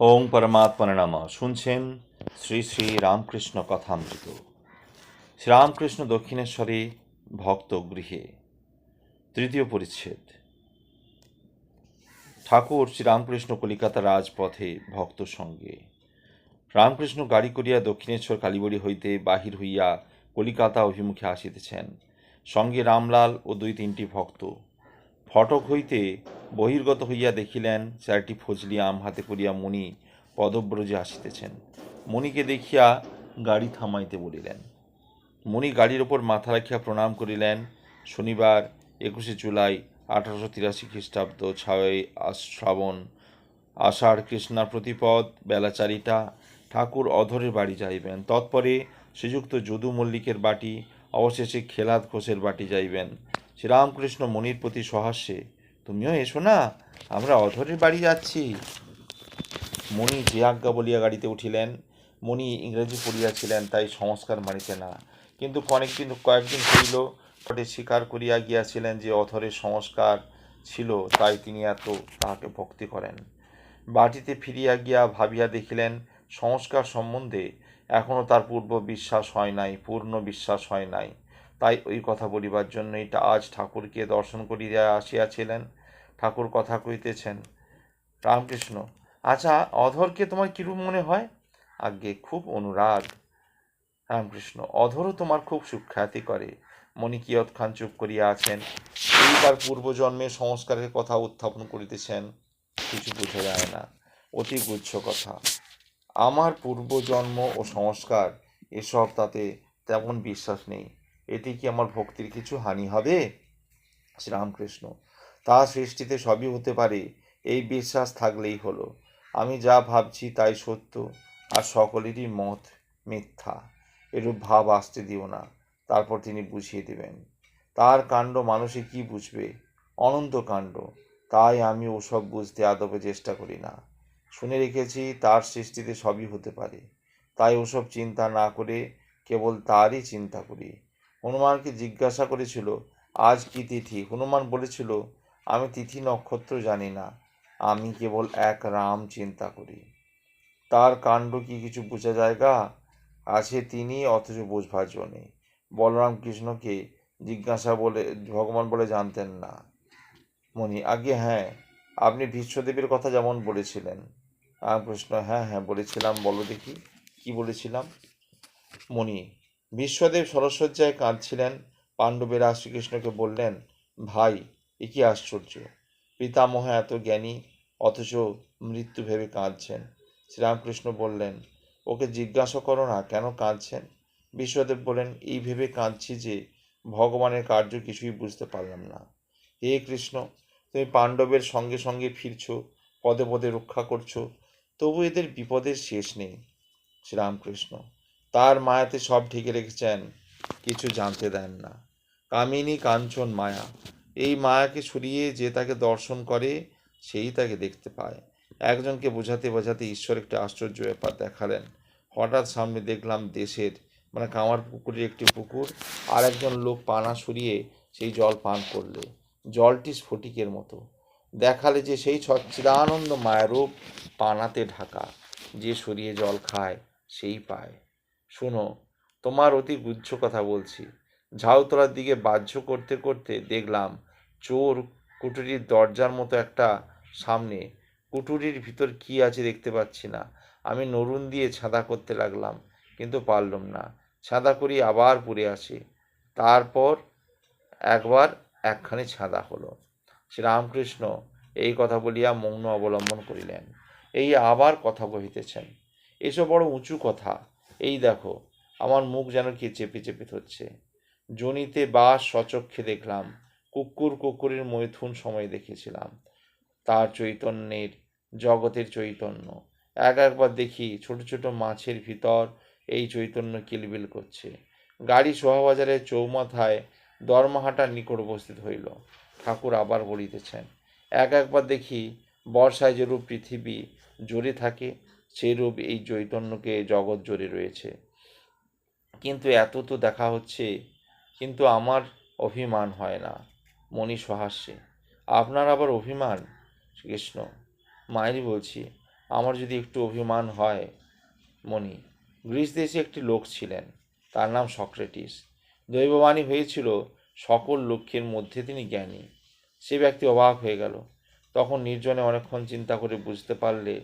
ওং পরমাত্মনে নম। শুনছেন শ্রী শ্রী রামকৃষ্ণ কথামৃত। শ্রীরামকৃষ্ণ দক্ষিণেশ্বরে ভক্ত গৃহে। তৃতীয় পরিচ্ছেদ। ঠাকুর শ্রীরামকৃষ্ণ কলিকাতা রাজপথে ভক্ত সঙ্গে। রামকৃষ্ণ গাড়ি করিয়া দক্ষিণেশ্বর কালীবাড়ি হইতে বাহির হইয়া কলিকাতা অভিমুখে আসিতেছেন। সঙ্গে রামলাল ও দুই তিনটি ভক্ত। ফটক হইতে বহির্গত হইয়া দেখিলেন চারটি ফজলি আম হাতে করিয়া মণি পদব্রজে আসিতেছেন। মণিকে দেখিয়া গাড়ি থামাইতে বলিলেন। মণি গাড়ির ওপর মাথা রাখিয়া প্রণাম করিলেন। শনিবার একুশে জুলাই আঠারোশো তিরাশি খ্রিস্টাব্দ, ছয় শ্রাবণ, আষাঢ় কৃষ্ণার প্রতিপদ, বেলা চারিটা, ঠাকুর অধরের বাড়ি যাইবেন। তৎপরে শ্রীযুক্ত যদু মল্লিকের বাটি, অবশেষে খেলাদ ঘোষের বাটি যাইবেন। শ্রীরামকৃষ্ণ মণির প্রতি সহাস্যে, তুমিও এসো না, আমরা অধরের বাড়ি যাচ্ছি। মণি যে আজ্ঞা বলিয়া গাড়িতে উঠিলেন, মণি ইংরেজি পড়িয়াছিলেন, তাই সংস্কার মানিতে না। কিন্তু কয়েকদিন কয়েকদিন হইল পটে স্বীকার করিয়া গিয়াছিলেন যে অথরের সংস্কার ছিল, তাই তিনি এত তাহাকে ভক্তি করেন। বাটিতে ফিরিয়া গিয়া ভাবিয়া দেখিলেন, সংস্কার সম্বন্ধে এখনও তার পূর্ব বিশ্বাস হয় নাই, পূর্ণ বিশ্বাস হয় নাই। তাই ওই কথা বলিবার জন্যই আজ ঠাকুরকে দর্শন করিয়া আসিয়াছিলেন। ঠাকুর কথা কইতেছেন, রামকৃষ্ণ আচ্ছা অধরকে তোমার কিরূপ মনে হয়? আজ্ঞে, খুব অনুরাগ। রামকৃষ্ণ, অধরও তোমার খুব সুখ্যাতি করে। মণি কিয়ৎক্ষণ চুপ করিয়া আছেন। এই তার পূর্বজন্মে সংস্কারের কথা উত্থাপন করিতেছেন, কিছু বোঝা যায় না। অতি গুচ্ছ কথা। আমার পূর্বজন্ম ও সংস্কার, এসব তাতে তেমন বিশ্বাস নেই। এতে কি আমার ভক্তির কিছু হানি হবে? শ্রীরামকৃষ্ণ, তা সৃষ্টিতে সবই হতে পারে, এই বিশ্বাস থাকলেই হলো। আমি যা ভাবছি তাই সত্য, আর সকলেরই মত মিথ্যা। এরূপ ভাব আসতে দিও না, তারপর তিনি বুঝিয়ে দেবেন। তার কাণ্ড মানুষে কি বুঝবে? অনন্ত কাণ্ড, তাই আমি ওসব বুঝতে আদপে চেষ্টা করি না। শুনে রেখেছি তার সৃষ্টিতে সবই হতে পারে। তাই ওসব চিন্তা না করে কেবল তারই চিন্তা করি। হনুমানকে জিজ্ঞাসা করেছিল, আজ কি তিথি? হনুমান বলেছিল, আমি তিথি নক্ষত্র জানি না, আমি কেবল এক রাম চিন্তা করি। তার কাণ্ড কি কিছু বোঝা জায়গা? আছে তিনি, অথচ বোঝবার জন্যে বলরাম কৃষ্ণকে জিজ্ঞাসা বলে, ভগবান বলে জানতেন না। মণি আগে হ্যাঁ আপনি ভীষ্মদেবের কথা যেমন বলেছিলেন। রামকৃষ্ণ হ্যাঁ হ্যাঁ বলেছিলাম, বলো দেখি, কি বলেছিলাম? মণি বিশ্বদেব সরস্বজ্জায় কাঁদছিলেন, পাণ্ডবেরা শ্রীকৃষ্ণকে বললেন, ভাই, এ কি আশ্চর্য! পিতামহ এত জ্ঞানী, অথচ মৃত্যু ভেবে কাঁদছেন। শ্রীরামকৃষ্ণ বললেন, ওকে জিজ্ঞাসা করো না, কেন কাঁদছেন? বিশ্বদেব বলেন এই ভেবে কাঁদছি যে ভগবানের কার্য কিছুই বুঝতে পারলাম না। হে কৃষ্ণ, তুমি পাণ্ডবের সঙ্গে সঙ্গে ফিরছো, পদে পদে রক্ষা করছ, তবু এদের বিপদের শেষ নেই। শ্রীরামকৃষ্ণ তার মায়াতে সব ঢেকে রেখেছেন, কিছু জানতে দেন না। কামিনী কাঞ্চন মায়া, এই মায়াকে সরিয়ে যে তাকে দর্শন করে, সেই তাকে দেখতে পায়। একজনকে বোঝাতে বোঝাতে ঈশ্বর একটা আশ্চর্য ব্যাপার দেখালেন। হঠাৎ সামনে দেখলাম দেশের মানে কামার পুকুরের একটি পুকুর, আর একজন লোক পানা সরিয়ে সেই জল পান করলে। জলটি স্ফটিকের মতো। দেখালে যে সেই সচ্চিদানন্দ মায়ারূপ পানাতে ঢাকা, যে সরিয়ে জল খায়, সেই পায়। শোনো, তোমার অতি গুচ্ছ কথা বলছি। ঝাউতলার দিকে বাহ্য করতে করতে দেখলাম চোর কুটুরির দরজার মতো একটা সামনে। কুটুরির ভিতর কি আছে দেখতে পাচ্ছি না। আমি নরুন দিয়ে ছাদা করতে লাগলাম, কিন্তু পারলাম না। ছাদা করি আবার পড়ে আসি। তারপর একবার একখানি ছাদা হলো। শ্রীরামকৃষ্ণ এই কথা বলিয়া মৌন অবলম্বন করিলেন। এই আবার কথা কহিতেছেন। এসব বড় উঁচু কথা। এই দেখো, আমার মুখ যেন কি চেপে চেপে ধরছে। জনিতে বাস সচক্ষে দেখলাম, কুকুর কুকুরের মৈথুন সময় দেখেছিলাম। তার চৈতন্যের, জগতের চৈতন্য। এক একবার দেখি ছোট ছোট মাছের ভিতর এই চৈতন্য কিলবিল করছে। গাড়ি শোভাবাজারের চৌমাথায় দরমাহাটার নিকট উপস্থিত হইল। ঠাকুর আবার বলিতেছেন, এক একবার দেখি বর্ষায় যেরূপ পৃথিবী জোরে থাকে সেইরূপ এই চৈতন্যকে জগৎ জোরে রয়েছে। কিন্তু এত তো দেখা হচ্ছে, কিন্তু আমার অভিমান হয় না মণি সহাস্যে। আপনার আবার অভিমান? কৃষ্ণ। মায়েরই বলছি, আমার যদি একটু অভিমান হয় মণি গ্রিস দেশে একটি লোক ছিলেন, তার নাম সক্রেটিস। দৈববাণী হয়েছিল সকল লক্ষ্যের মধ্যে তিনি জ্ঞানী। সে ব্যক্তি অবাক হয়ে গেল। তখন নির্জনে অনেকক্ষণ চিন্তা করে বুঝতে পারলে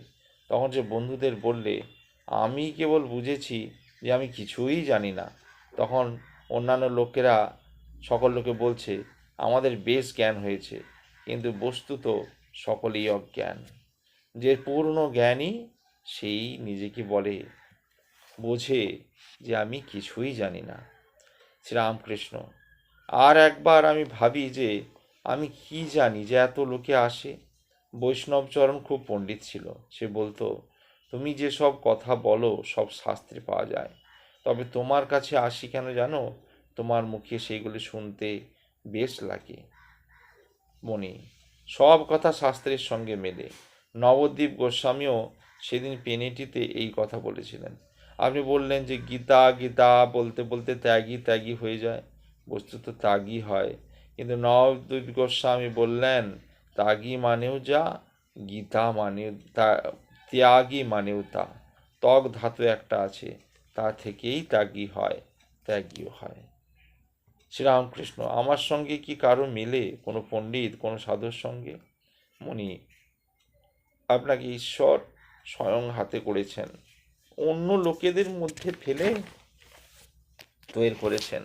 তখন সে বন্ধুদের বললে, আমি কেবল বুঝেছি যে আমি কিছুই জানি না। তখন অন্যান্য লোকেরা, সকল লোকে বলছে, আমাদের বেশ জ্ঞান হয়েছে, কিন্তু বস্তুত সকলেই অজ্ঞান। যে পূর্ণ জ্ঞানী, সেই নিজেকে বলে, বোঝে যে আমি কিছুই জানি না। শ্রীরামকৃষ্ণ, আর একবার আমি ভাবি যে আমি কি জানি যে এত লোকে আসে? বৈষ্ণবচরণ খুব পণ্ডিত ছিল। সে বলতো, তুমি যেসব কথা বলো, সব শাস্ত্রে পাওয়া যায়। তবে তোমার কাছে আসি কেন জানো? তোমার মুখে সেইগুলি শুনতে বেশ লাগে। মনি সব কথা শাস্ত্রের সঙ্গে মেলে। নবদ্বীপ গোস্বামীও সেদিন পেনেটিতে এই কথা বলেছিলেন। আপনি বললেন যে, গীতা গীতা বলতে বলতে ত্যাগী ত্যাগী হয়ে যায়। বস্তুত ত্যাগী হয়। কিন্তু নবদ্বীপ গোস্বামী বললেন ত্যাগী মানেও যা গীতা মানেও তা ত্যাগী মানেও তা ত্বক ধাতু একটা আছে তা থেকেই ত্যাগী হয় ত্যাগীও হয় শ্রীরামকৃষ্ণ আমার সঙ্গে কি কারও মিলে, কোনো পণ্ডিত, কোনো সাধুর সঙ্গে? মনি, আপনাকে ঈশ্বর স্বয়ং হাতে করেছেন, অন্য লোকেদের মধ্যে ফেলে তৈরি করেছেন।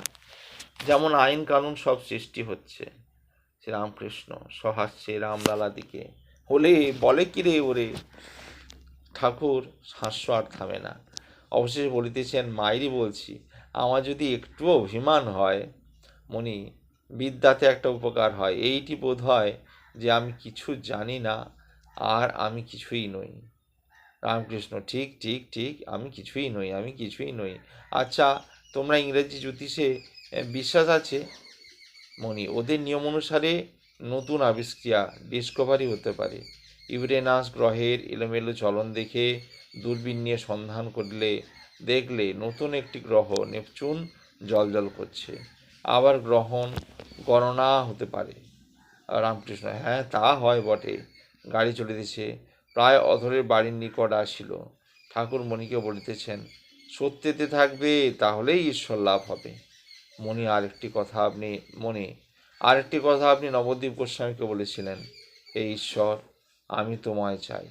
যেমন আইন কানুন সব সৃষ্টি হচ্ছে। শ্রীরামকৃষ্ণ সহাস্যে রামলালা দিকে হলে বলে কি রে ওরে? ঠাকুর হাস্য আর থামে না। অবশেষে বলিতেছেন মায়েরই বলছি, আমার যদি একটু অভিমান হয়, মনি, বিদ্যাতে একটা উপকার হয়, এইটি বোধ হয় যে আমি কিছু জানি না, আর আমি কিছুই নই। রামকৃষ্ণ, ঠিক ঠিক ঠিক, আমি কিছুই নই, আমি কিছুই নই। আচ্ছা তোমরা ইংরেজি জ্যোতিষে বিশ্বাস আছে? মনি ওদের নিয়ম অনুসারে নতুন আবিষ্ক্রিয়া ডিসকভারি হতে পারে। ইউরেনাস গ্রহের এলোমেলো চলন দেখে দূরবীন নিয়ে সন্ধান করলে, দেখলে নতুন একটি গ্রহ নেপচুন জলজল করছে। আবার গ্রহণ গণনা হতে পারে। রামকৃষ্ণ হ্যাঁ তা হয় বটে। গাড়ি চলে চলিতেছে, প্রায় অধরের বাড়ির নিকট আসিল। ঠাকুর মণিকে বলিতেছেন, সত্যেতে থাকবে, তাহলেই ঈশ্বর লাভ হবে। মণি আরেকটি কথা আপনি মনে আরেকটি কথা আপনি নবদ্বীপ গোস্বামীকে বলেছিলেন এই ঈশ্বর আমি তোমায় চাই।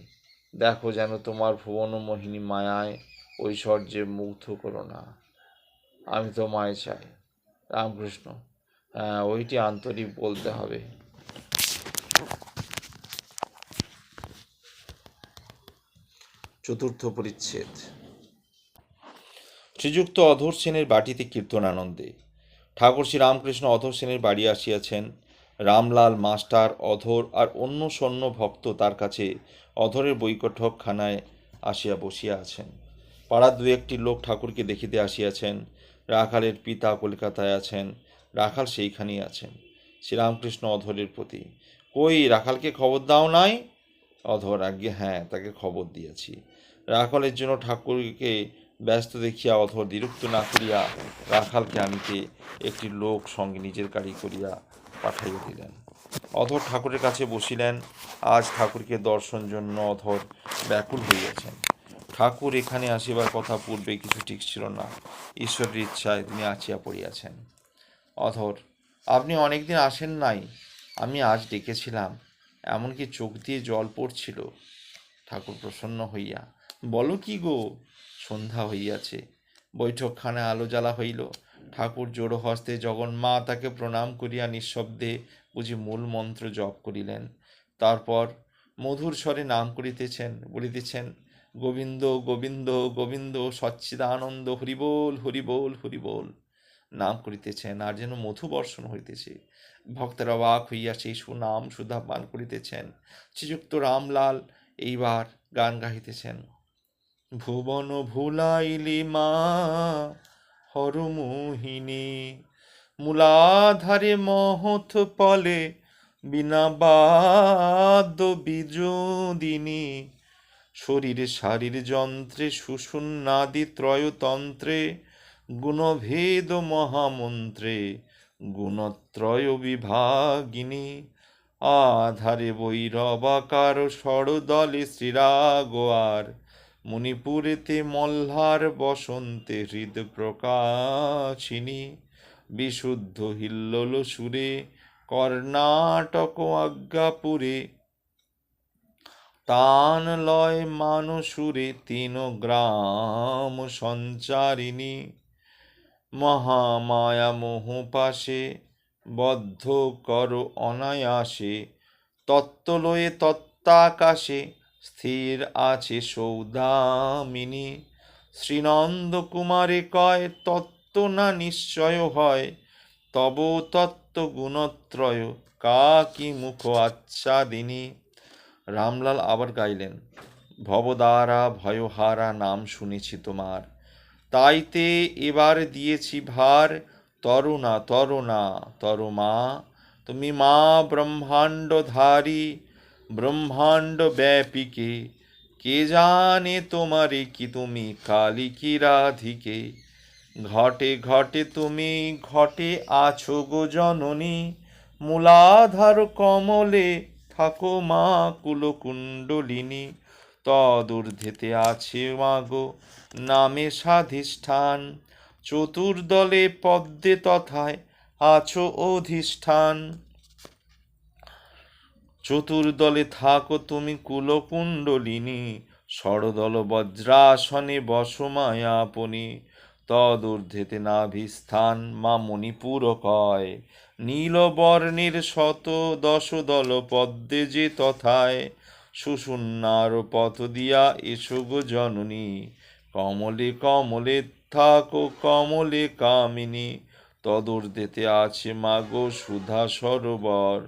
দেখো যেন তোমার ভুবন মোহিনী মায়ায় ঐশ্বর্যে মুগ্ধ করো না। আমি তোমায় চাই। রামকৃষ্ণ হ্যাঁ ওইটি আন্তরিক বলতে হবে। চতুর্থ পরিচ্ছেদ। শ্রীযুক্ত অধর সেনের বাটিতে কীর্তন আনন্দে ঠাকুর শ্রী রামকৃষ্ণ অধর সেনের বাড়ি আসিয়াছেন। রামলাল, মাস্টার, অধর আর অন্য সৈন্য ভক্ত তার কাছে অধরের বৈকঠকখানায় আসিয়া বসিয়া আছেন। পাড়ার দু একটি লোক ঠাকুরকে দেখিতে আসিয়াছেন। রাখালের পিতা কলকাতায় আছেন। রাখাল সেইখানেই আছেন। শ্রীরামকৃষ্ণ অধরের প্রতি, কই, রাখালকে খবর দাও নাই? অধর আজ্ঞে হ্যাঁ তাকে খবর দিয়েছি। রাখালের জন্য ঠাকুরকে ব্যস্ত দেখিয়া অধর বিরক্ত না করিয়া রাখালকে আনিতে একটি লোক সঙ্গে নিজের গাড়ি করিয়া পাঠাইয়া দিলেন। অধর ঠাকুরের কাছে বসিলেন। আজ ঠাকুরকে দর্শন জন্য অধর ব্যাকুল হইয়াছেন। ঠাকুর এখানে আসিবার কথা পূর্বে কিছু ঠিক ছিল না। ঈশ্বরের ইচ্ছায় তিনি আছিয়া পড়িয়াছেন। অধর আপনি অনেকদিন আসেন নাই। আমি আজ ডেকেছিলাম। এমনকি চোখ দিয়ে জল পড়ছিল। ঠাকুর প্রসন্ন হইয়া, বলো কি গো? সন্ধ্যা হইয়াছে। বৈঠকখানে আলো জ্বালা হইল। ঠাকুর জোড়ো হস্তে জগন্মা তাকে প্রণাম করিয়া নিঃশব্দে বুঝি মূল মন্ত্র জপ করিলেন। তারপর মধুর স্বরে নাম করিতেছেন, বলিতেছেন, গোবিন্দ গোবিন্দ গোবিন্দ, সচ্চিদানন্দ, হরিবোল হরিবোল হরিবোল। নাম করিতেছেন, আর যেন মধু বর্ষণ হইতেছে। ভক্তের অবাক হইয়া সেই সুনাম সুধা পান করিতেছেন। শ্রীযুক্ত রামলাল এইবার গান গাহিতেছেন। ভুবন ভুলাইলি মা হরমোহিনী মূলাধারে মহৎ পলে বিনা বাদ্য বিজোদিনী। শরীর শারীর যন্ত্রে সুষুন্নাদি ত্রয়তন্ত্রে, গুণভেদ মহামন্ত্রে গুণত্রয় বিভাগিনী। আধারে বৈরবাকার সরদলে শ্রীরাগোয়ার মণিপুরেতে মল্লার বসন্তে হৃদ প্রকাশিনী বিশুদ্ধ হিল্লোল সুরে কর্ণাটক আজ্ঞাপুরে। তান লয় মানসুরে তিন গ্রাম সঞ্চারিণী মহামায়া মোহ পাশে বদ্ধ কর অনায়াসে, তত্ত্বলয়ে তত্ত্বাকাশে স্থির আছে সৌদামিনী। শ্রীনন্দ কুমারে কয়, তত্ত্ব না নিশ্চয় হয়, তব তত্ত্ব গুণত্রয় কাকি মুখ আচ্ছাদিনী? রামলাল আবার গাইলেন ভবদারা ভয়হারা নাম শুনেছি তোমার, তাইতে এবার দিয়েছি ভার তরুণা তরুণা তরমা তুমি মা ব্রহ্মাণ্ডধারী ব্রহ্মাণ্ড ব্যাপিকে কে জানে তোমারে কি তুমি কালী কি রাধিকে? ঘটে ঘটে তুমি ঘটে আছো গো জননী, মূলাধার কমলে থাকো মা কুলকুণ্ডলিনী। তদূর্ধ্বেতে আছে মাগো নামে সাধিষ্ঠান চতুর্দলে পদ্মে তথায় আছো অধিষ্ঠান। চতুর্দলে থাকো তুমি কুলকুণ্ডলিনী ষড়দল বজ্রাসনে বসমায়াপনি তদূর্ধ্বেতে নাভিস্থান মা মণিপুর কয় নীলবর্ণের শত দশ দল পদ্মে যে তথায় সুষুন্নার পথ দিয়া এসো জননী। কমলে কমলে থাকো কমলে কামিনী, তদূর্ধ্বেতে আছে মাগো সুধা সরোবর।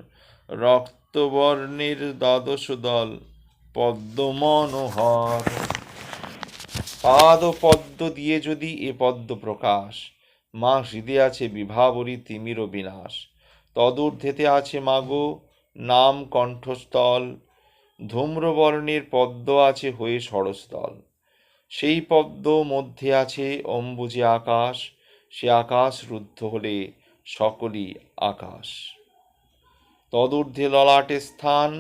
রক্তবর্ণের দ্বাদশ দল পদ্ম মনোহর পাদ পদ্ম দিয়ে যদি এ পদ্ম প্রকাশ, মা হৃদে আছে বিভাবরী তিমির বিনাশ। তদূর্ধ্বেতে আছে মাগো, নাম কণ্ঠস্থল, ধূম্রবর্ণের পদ্ম আছে হয়ে সরস্থল সেই পদ্ম মধ্যে আছে অম্বুজে আকাশ, সে আকাশ রুদ্ধ হলে সকলই আকাশ। তদূর্ধ্বে ললাটে স্থান,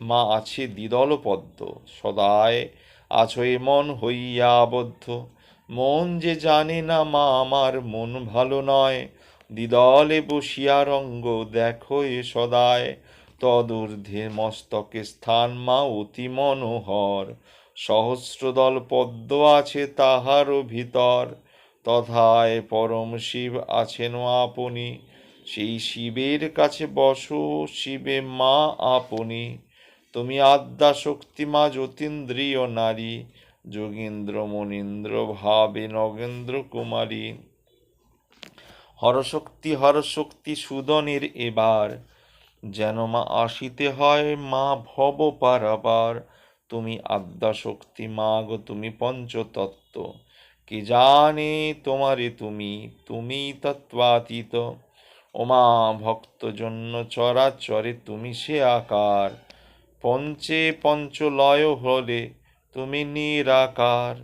মা আছে দ্বিদল পদ্ম। সদায় আছো মন হইয়া আবদ্ধ। মন যে জানে না মা আমার মন ভালো নয়। দ্বিদলে বসিয়া রঙ্গ দেখো এ সদায়। তদূর্ধ্বে মস্তকে স্থান মা অতি মনোহর। সহস্রদল পদ্ম আছে তাহারও ভিতর। তথায় পরম শিব আছেন আপনি। সেই শিবের কাছে বসো, শিবে মা আপনি। তুমি আদ্যা শক্তি মা জ্যোতিন্দ্রিয় নারী, যোগীন্দ্র মনীন্দ্র ভাবে নগেন্দ্র কুমারী। হরশক্তি হরশক্তি সুদনের এবার, যেন মা আসিতে হয় মা ভব পারাবার। তুমি আদ্যা শক্তি মা গো, তুমি পঞ্চতত্ত্ব। কে জানে তোমারে তুমি তুমি তত্ত্বাতীত। ওমা ভক্ত জন্য চরাচরে তুমি সে আকার। পঞ্চে পঞ্চলয় হলে তুমি নিরাকার।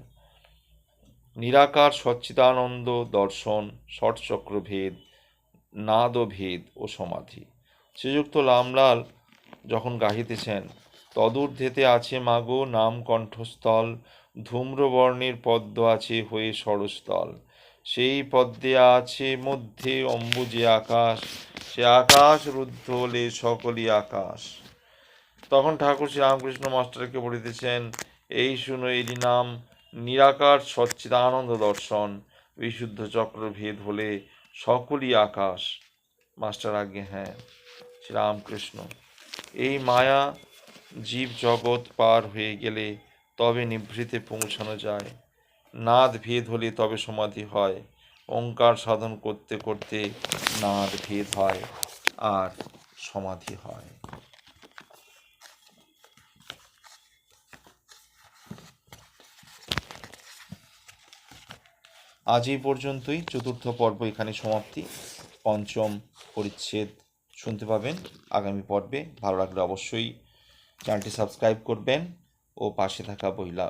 নিরাকার সচ্চিদানন্দ দর্শন ষটচক্র ভেদ নাদভেদ ও সমাধি। শ্রীযুক্ত রামলাল যখন গাহিতেছেন, তদূর্ধ্বেতে আছে মাগো নাম কণ্ঠস্থল ধূম্রবর্ণের পদ্ম আছে হয়ে সরস্থল। সেই পদ্মে আছে মধ্যে অম্বুজে আকাশ, সে আকাশ রুদ্ধ হলে সকলই আকাশ। তখন ঠাকুর শ্রী রামকৃষ্ণ মাস্টারকে বলিতেছেন, এই শুনো, এরই নাম নিরাকার সচ্চিদানন্দ দর্শন। বিশুদ্ধ চক্র ভেদ হলে সকলই আকাশ। মাস্টার আজ্ঞে হ্যাঁ শ্রীরামকৃষ্ণ, এই মায়া জীব জগৎ পার হয়ে গেলে তবে নিভৃতে পৌঁছানো যায়। নাদ ভেদ হলে তবে সমাধি হয়। ওঙ্কার সাধন করতে করতে নাদ ভেদ হয় আর সমাধি হয়। আজ এই পর্যন্তই। চতুর্থ পর্ব এখানে সমাপ্তি। পঞ্চম পরিচ্ছেদ শুনতে পাবেন আগামী পর্বে। ভালো লাগলে অবশ্যই চ্যানেলটি সাবস্ক্রাইব করবেন ও পাশে থাকা বইলা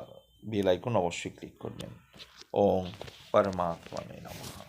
বেল আইকন অবশ্যই ক্লিক করবেন। ওম পরমাত্মা নমঃ